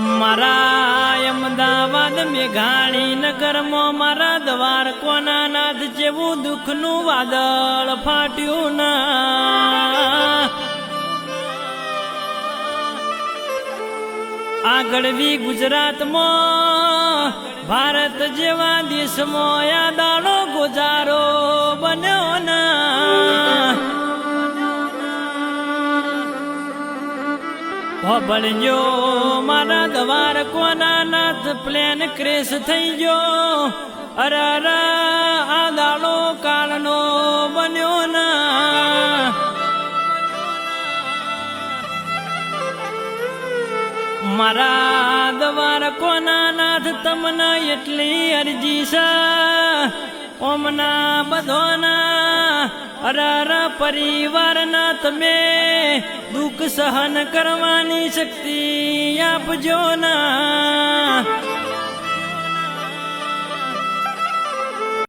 મારા અમદાવાદ મેઘાણી નગરમાં મારા દ્વારકોના નાથ જેવું દુઃખનું વાદળ ફાટ્યું ના. આગળવી ગુજરાતમાં, ભારત જેવા દેશમાં યાદાનો ગુજારો બન્યો ના. ભબળજો મારા દ્વાર કોના નાથ પ્લેન ક્રેશ થઈ ગયો. અરે અરે, આ દાડો કાળનો બન્યો ના. મારા દ્વાર કોના નાથ તમને એટલી અરજી છે. ઓમના બધોના અરે પરિવારના તમે દુઃખ સહન કરવાની શક્તિ આપજો ના.